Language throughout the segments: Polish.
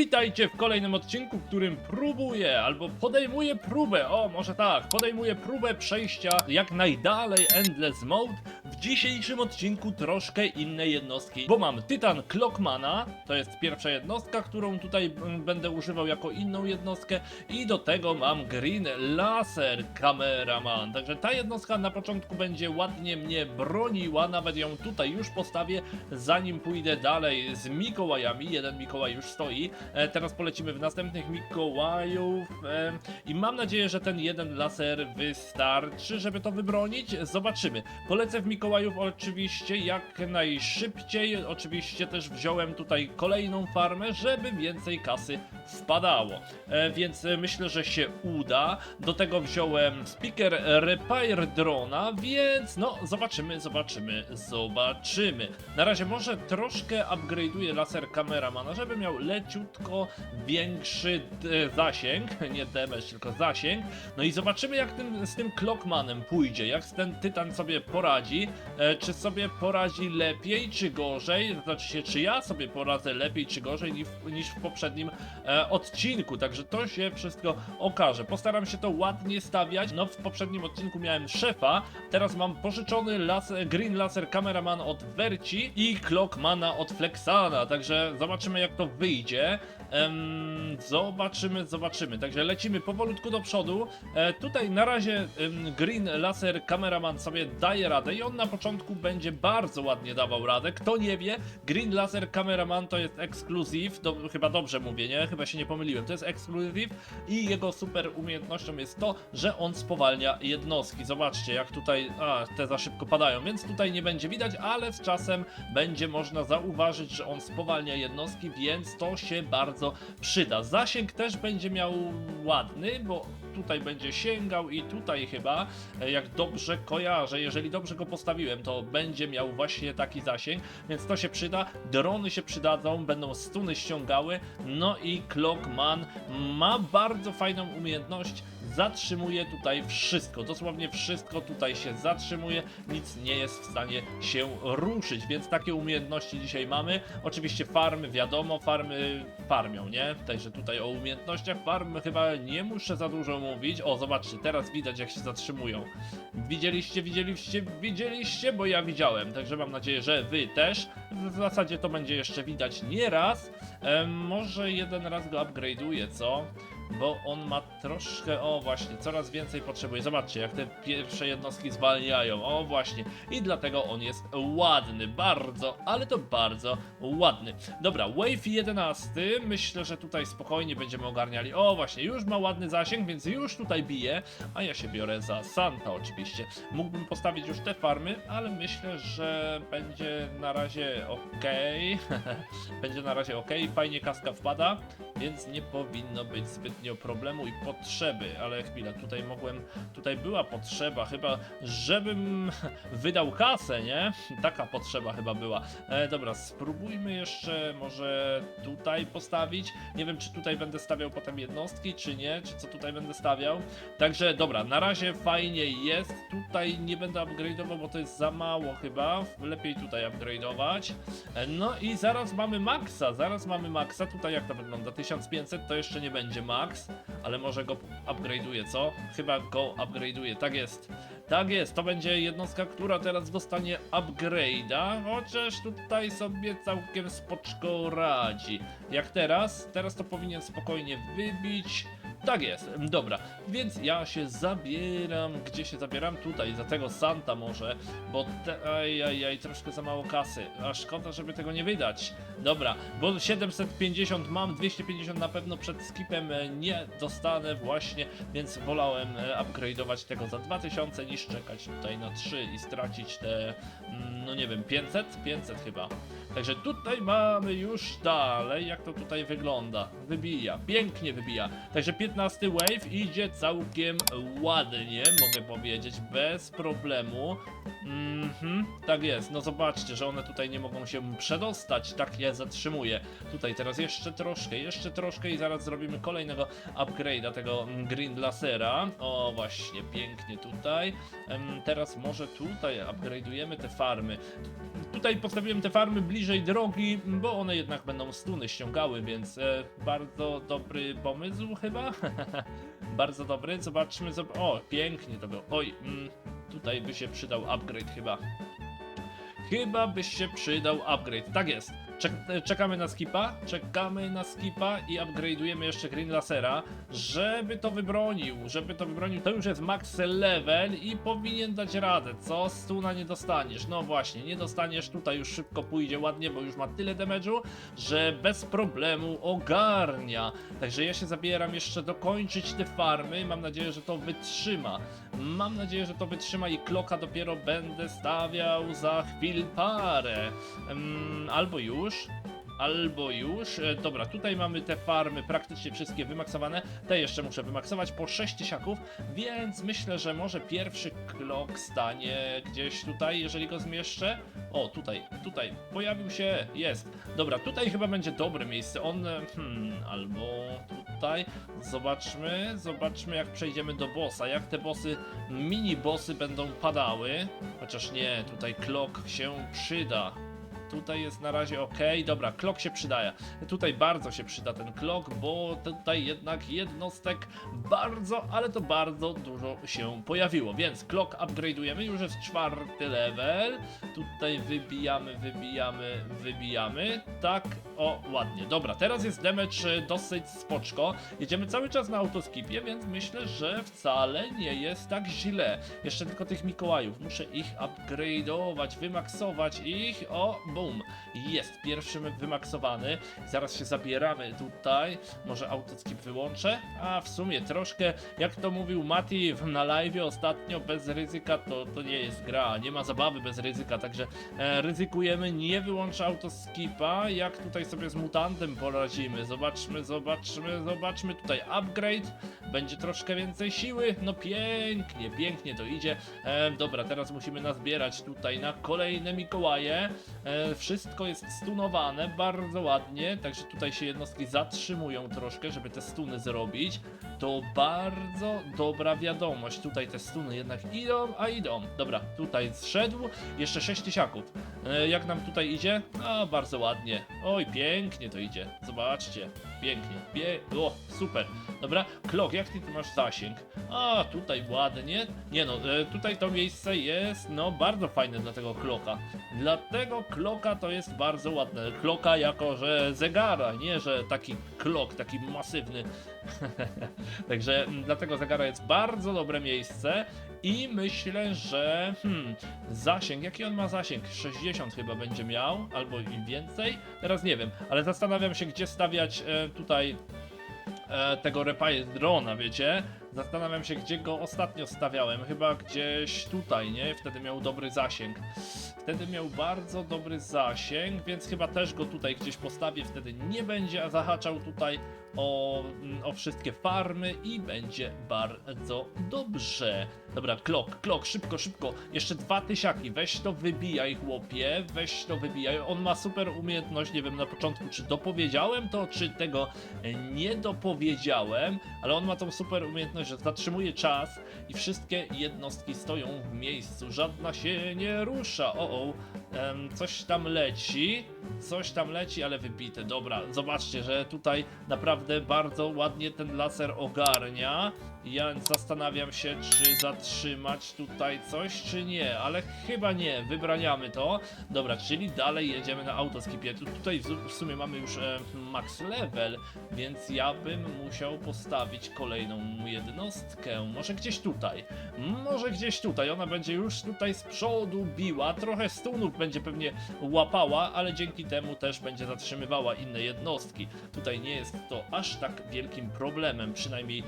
Witajcie w kolejnym odcinku, w którym próbuję albo podejmuję próbę, o może tak, podejmuję próbę przejścia jak najdalej Endless Mode. Dzisiejszym odcinku troszkę inne jednostki, bo mam Tytan Clockmana, to jest pierwsza jednostka, którą tutaj będę używał jako inną jednostkę i do tego mam Green Laser Cameraman, także ta jednostka na początku będzie ładnie mnie broniła, nawet ją tutaj już postawię, zanim pójdę dalej z Mikołajami, jeden Mikołaj już stoi, e, teraz polecimy w następnych Mikołajów. E, i mam nadzieję, że ten jeden laser wystarczy, żeby to wybronić, zobaczymy. Polecę w Mikołajów oczywiście jak najszybciej, oczywiście też wziąłem tutaj kolejną farmę, żeby więcej kasy wpadało, e, więc myślę, że się uda. Do tego wziąłem speaker Repair Drona, więc no zobaczymy, zobaczymy, zobaczymy. Na razie może troszkę upgrade'uję laser kameramana, żeby miał leciutko większy zasięg, nie damage, tylko zasięg. No i zobaczymy jak tym, z tym Clockmanem pójdzie, jak ten Tytan sobie poradzi, czy sobie poradzi lepiej, czy gorzej, znaczy się, czy ja sobie poradzę lepiej, czy gorzej niż, niż w poprzednim e, odcinku, także to się wszystko okaże. Postaram się to ładnie stawiać, no w poprzednim odcinku miałem szefa, teraz mam pożyczony laser, Green Laser Cameraman od Verci i Clockmana od Flexana, także zobaczymy jak to wyjdzie. Em, zobaczymy, zobaczymy. Także lecimy powolutku do przodu. E, tutaj na razie Green Laser Cameraman sobie daje radę i on na początku będzie bardzo ładnie dawał radę. Kto nie wie, Green Laser Cameraman to jest ekskluzyw, do, chyba dobrze mówię, nie? Chyba się nie pomyliłem. To jest ekskluzyw i jego super umiejętnością jest to, że on spowalnia jednostki. Zobaczcie, jak tutaj, a, te za szybko padają, więc tutaj nie będzie widać, ale z czasem będzie można zauważyć, że on spowalnia jednostki, więc to się bardzo przyda. Zasięg też będzie miał ładny, bo tutaj będzie sięgał i tutaj chyba, e, jak dobrze kojarzę, jeżeli dobrze go postawiłem, to będzie miał właśnie taki zasięg, więc to się przyda. Drony się przydadzą, będą stuny ściągały, no i Clockman ma bardzo fajną umiejętność, zatrzymuje tutaj wszystko, dosłownie wszystko tutaj się zatrzymuje, nic nie jest w stanie się ruszyć, więc takie umiejętności dzisiaj mamy. Oczywiście farmy, wiadomo, farmy farmią, nie? Także tutaj o umiejętnościach farm chyba nie muszę za dużo mówić. O, zobaczcie, teraz widać jak się zatrzymują. Widzieliście, widzieliście, widzieliście, bo ja widziałem, także mam nadzieję, że wy też. W zasadzie to będzie jeszcze widać nie raz. Em, może jeden raz go upgrade'uję, co? Bo on ma troszkę, o właśnie, coraz więcej potrzebuje. Zobaczcie, jak te pierwsze jednostki zwalniają, o właśnie. I dlatego on jest ładny, bardzo, ale to bardzo ładny. Dobra, Wave 11, myślę, że tutaj spokojnie będziemy ogarniali. O właśnie, już ma ładny zasięg, więc już tutaj bije, a ja się biorę za Santa oczywiście. Mógłbym postawić już te farmy, ale myślę, że będzie na razie ok. będzie na razie ok, fajnie kaska wpada, więc nie powinno być zbytnio problemu i potrzeby, ale chwila, tutaj mogłem, tutaj była potrzeba chyba, żebym wydał kasę, nie? Taka potrzeba chyba była. E, dobra, spróbujmy jeszcze może tutaj postawić. Nie wiem, czy tutaj będę stawiał potem jednostki, czy nie, czy co tutaj będę stawiał. Także dobra, na razie fajnie jest. Tutaj nie będę upgrade'ował, bo to jest za mało chyba. Lepiej tutaj upgrade'ować. E, No i zaraz mamy maksa, zaraz mamy maksa. Tutaj jak to wygląda? 1500 to jeszcze nie będzie max, ale może go upgrade'uję, co? Chyba go upgrade'uję, tak jest. Tak jest, to będzie jednostka, która teraz dostanie upgrade'a, chociaż tutaj sobie całkiem spoczko radzi. Jak teraz? Teraz to powinien spokojnie wybić. Tak jest, dobra, więc ja się zabieram, gdzie się zabieram? Tutaj, za tego Santa może, bo te, ajajaj, troszkę za mało kasy, a szkoda, żeby tego nie wydać. Dobra, bo 750 mam, 250 na pewno przed skipem e, nie dostanę właśnie, więc wolałem e, upgrade'ować tego za 2000 niż czekać tutaj na 3 i stracić te, mm, no nie wiem, 500? 500 chyba. Także tutaj mamy już dalej, jak to tutaj wygląda. Wybija, pięknie wybija. Także 15 wave idzie całkiem ładnie, mogę powiedzieć, bez problemu. Mhm, tak jest. No zobaczcie, że one tutaj nie mogą się przedostać, tak je zatrzymuje. Tutaj teraz jeszcze troszkę, jeszcze troszkę i zaraz zrobimy kolejnego upgrade'a tego mm, Green Lasera. O, właśnie, pięknie tutaj. Teraz może tutaj upgrade'ujemy te farmy. Tutaj postawiłem te farmy bliżej drogi, bo one jednak będą stuny ściągały, więc e, bardzo dobry pomysł chyba. bardzo dobry. Zobaczmy, zob o, pięknie to było. Oj, mm, tutaj by się przydał upgrade chyba. Chyba by się przydał upgrade. Tak jest. Czek czekamy na skipa, czekamy na skipa i upgrade'ujemy jeszcze Green Lasera, żeby to wybronił, żeby to wybronił. To już jest max level i powinien dać radę. Co? Stuna nie dostaniesz. No właśnie, nie dostaniesz. Tutaj już szybko pójdzie ładnie, bo już ma tyle damage'u, że bez problemu ogarnia. Także ja się zabieram jeszcze dokończyć te farmy. Mam nadzieję, że to wytrzyma. Mam nadzieję, że to wytrzyma i kloka dopiero będę stawiał za chwil parę. Albo już. Albo już. E, dobra, tutaj mamy te farmy praktycznie wszystkie wymaksowane. Te jeszcze muszę wymaksować po 6 tysiaków, więc myślę, że może pierwszy klok stanie gdzieś tutaj, jeżeli go zmieszczę. O, tutaj, tutaj, pojawił się, jest. Dobra, tutaj chyba będzie dobre miejsce. On, e, hmm, albo tutaj. Zobaczmy, zobaczmy jak przejdziemy do bossa, jak te bossy, mini bossy będą padały. Chociaż nie, tutaj klok się przyda. Tutaj jest na razie ok. Dobra, klok się przydaje. Tutaj bardzo się przyda ten klok, bo tutaj jednak jednostek bardzo, ale to bardzo dużo się pojawiło. Więc klok upgrade'ujemy, już jest czwarty level. Tutaj wybijamy, wybijamy, wybijamy. Tak, o, ładnie. Dobra, teraz jest damage e, dosyć spoczko. Jedziemy cały czas na autoskipie, więc myślę, że wcale nie jest tak źle. Jeszcze tylko tych Mikołajów. Muszę ich upgrade'ować, wymaksować ich. O, Jest pierwszy wymaksowany. Zaraz się zabieramy tutaj. Może autoskip wyłączę? A w sumie troszkę, jak to mówił Mati na live ostatnio, bez ryzyka to, to nie jest gra. Nie ma zabawy bez ryzyka, także e, ryzykujemy. Nie wyłączę autoskipa. Jak tutaj sobie z mutantem poradzimy? Zobaczmy, zobaczmy, zobaczmy. Tutaj upgrade. Będzie troszkę więcej siły. No pięknie, pięknie to idzie. E, dobra, teraz musimy nazbierać tutaj na kolejne Mikołaje. E, wszystko jest stunowane bardzo ładnie, także tutaj się jednostki zatrzymują troszkę, żeby te stuny zrobić. To bardzo dobra wiadomość. Tutaj te stuny jednak idą, a idą. Dobra, tutaj zszedł. Jeszcze 6 tysiaków. E, jak nam tutaj idzie? A, bardzo ładnie. Oj, pięknie to idzie. Zobaczcie. Pięknie. Pie o, super. Dobra, Klok, jak ty masz zasięg? A, tutaj ładnie. Nie no, e, tutaj to miejsce jest, no, bardzo fajne dla tego kloka. Dla tego kloka to jest bardzo ładne. Kloka jako, że zegara, nie, że taki klok, taki masywny. Także mm, dla tego zegara jest bardzo dobre miejsce i myślę, że hmm, zasięg, jaki on ma zasięg? 60 chyba będzie miał, albo i więcej. Teraz nie wiem, ale zastanawiam się, gdzie stawiać e, tutaj e, tego repaje drona, wiecie? Zastanawiam się, gdzie go ostatnio stawiałem. Chyba gdzieś tutaj, nie? Wtedy miał dobry zasięg. Wtedy miał bardzo dobry zasięg, więc chyba też go tutaj gdzieś postawię. Wtedy nie będzie zahaczał tutaj o, mm, o wszystkie farmy i będzie bardzo dobrze. Dobra, klok, klok, szybko, szybko. Jeszcze dwa tysiaki. Weź to wybijaj, chłopie. Weź to wybijaj. On ma super umiejętność. Nie wiem na początku, czy dopowiedziałem to, czy tego nie dopowiedziałem, ale on ma tą super umiejętność, że zatrzymuje czas i wszystkie jednostki stoją w miejscu. Żadna się nie rusza. O, o. Coś tam leci. Coś tam leci, ale wybite. Dobra, zobaczcie, że tutaj naprawdę bardzo ładnie ten laser ogarnia. Ja zastanawiam się, czy zatrzymać tutaj coś, czy nie, ale chyba nie. Wybraniamy to. Dobra, czyli dalej jedziemy na autoskipie. Tu, tutaj w sumie mamy już e, max level, więc ja bym musiał postawić kolejną jednostkę. Może gdzieś tutaj. Może gdzieś tutaj. Ona będzie już tutaj z przodu biła. Trochę stunów będzie pewnie łapała, ale dzięki temu też będzie zatrzymywała inne jednostki. Tutaj nie jest to aż tak wielkim problemem, przynajmniej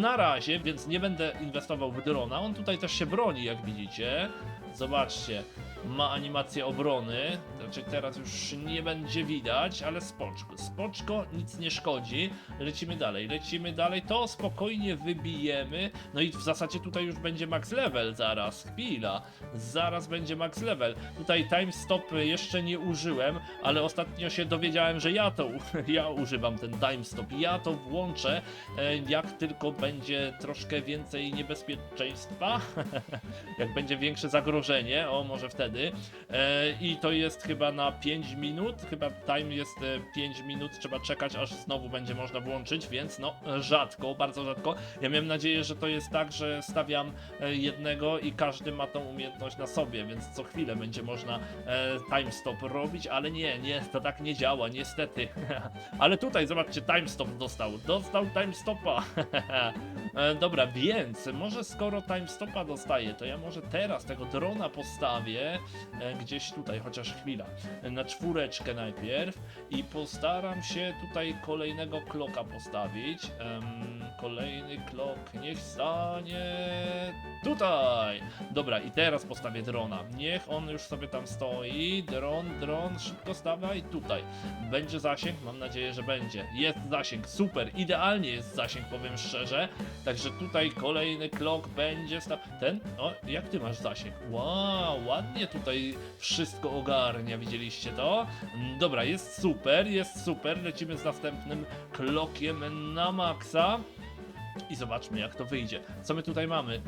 na razie, więc nie będę inwestował w drona. On tutaj też się broni, jak widzicie. Zobaczcie, ma animację obrony, znaczy teraz już nie będzie widać, ale spoczko, spoczko, nic nie szkodzi. Lecimy dalej, lecimy dalej, to spokojnie wybijemy. No i w zasadzie tutaj już będzie max level zaraz, chwila, zaraz będzie max level. Tutaj time stop jeszcze nie użyłem, ale ostatnio się dowiedziałem, że ja to, ja używam ten time stop, ja to włączę, e, jak tylko będzie troszkę więcej niebezpieczeństwa, jak będzie większe zagrożenie, o może wtedy. E, I to jest chyba na 5 minut, chyba time jest e, 5 minut, trzeba czekać aż znowu będzie można włączyć, więc no e, rzadko, bardzo rzadko. Ja miałem nadzieję, że to jest tak, że stawiam e, jednego i każdy ma tą umiejętność na sobie, więc co chwilę będzie można e, time stop robić, ale nie, nie, to tak nie działa, niestety. ale tutaj zobaczcie, time stop dostał, dostał time stopa. E, Dobra, więc może skoro time stopa dostaję, to ja może teraz tego drona postawię e, gdzieś tutaj, chociaż chwila, e, na czwóreczkę najpierw i postaram się tutaj kolejnego kloka postawić. Kolejny klok niech stanie tutaj. Dobra, i teraz postawię drona. Niech on już sobie tam stoi. Dron, dron, szybko stawaj tutaj. Będzie zasięg? Mam nadzieję, że będzie. Jest zasięg, super, idealnie jest zasięg, powiem szczerze. Także tutaj kolejny klok będzie sta... Ten? O, jak ty masz zasięg? Wow, ładnie tutaj wszystko ogarnia, widzieliście to? Dobra, jest super, jest super. Lecimy z następnym klokiem na maksa. I zobaczmy jak to wyjdzie. Co my tutaj mamy? E,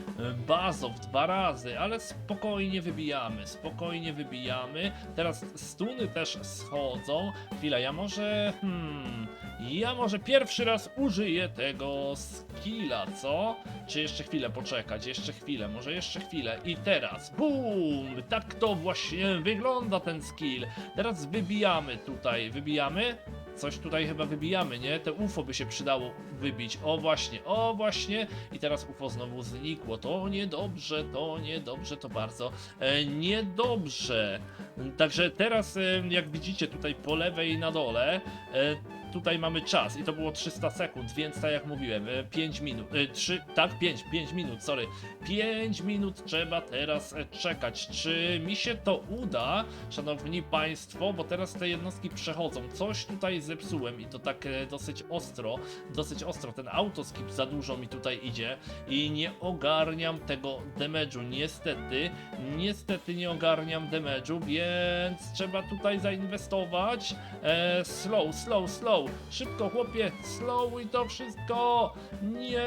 Bazow dwa razy, ale spokojnie wybijamy, spokojnie wybijamy. Teraz stuny też schodzą. Chwila, ja może... Hmm... Ja może pierwszy raz użyję tego skilla, co? Czy jeszcze chwilę poczekać? Jeszcze chwilę, może jeszcze chwilę. I teraz, BUM! Tak to właśnie wygląda ten skill. Teraz wybijamy tutaj, wybijamy? Coś tutaj chyba wybijamy, nie? Te UFO by się przydało wybić. O właśnie, o właśnie. I teraz UFO znowu znikło. To niedobrze, to niedobrze, to bardzo e, niedobrze. Także teraz, e, jak widzicie tutaj po lewej na dole, e, tutaj mamy czas i to było 300 sekund, więc tak jak mówiłem, 5 minut, 3, tak 5, 5 minut, sorry, 5 minut trzeba teraz e, czekać. Czy mi się to uda, szanowni państwo, bo teraz te jednostki przechodzą, coś tutaj zepsułem i to tak e, dosyć ostro, dosyć ostro, ten autoskip za dużo mi tutaj idzie i nie ogarniam tego damage'u, niestety, niestety nie ogarniam damage'u, więc trzeba tutaj zainwestować, e, slow, slow, slow, szybko chłopie, slow i to wszystko, nie,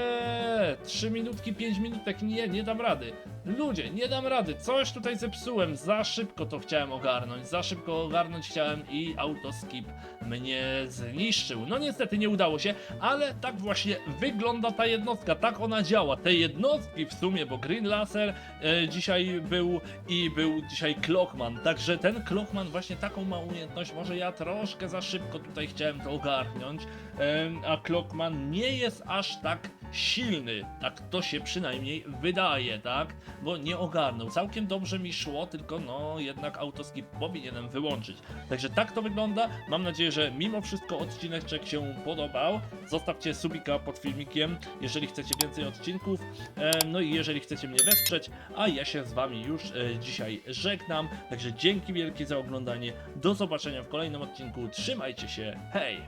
3 minutki, 5 minutek, nie, nie dam rady, ludzie, nie dam rady, coś tutaj zepsułem, za szybko to chciałem ogarnąć, za szybko ogarnąć chciałem i autoskip mnie zniszczył, no niestety nie udało się, ale tak właśnie wygląda ta jednostka, tak ona działa, te jednostki w sumie, bo Green Laser e, dzisiaj był i był dzisiaj Clockman, także ten Clockman właśnie taką ma umiejętność, może ja troszkę za szybko tutaj chciałem to ogarnąć, em, a Clockman nie jest aż tak silny, tak to się przynajmniej wydaje, tak, bo nie ogarnął, całkiem dobrze mi szło, tylko no jednak autoskip powinienem wyłączyć, także tak to wygląda, mam nadzieję, że mimo wszystko odcineczek się podobał, zostawcie subika pod filmikiem, jeżeli chcecie więcej odcinków, e, no i jeżeli chcecie mnie wesprzeć, a ja się z wami już e, dzisiaj żegnam, także dzięki wielkie za oglądanie, do zobaczenia w kolejnym odcinku, trzymajcie się, hej!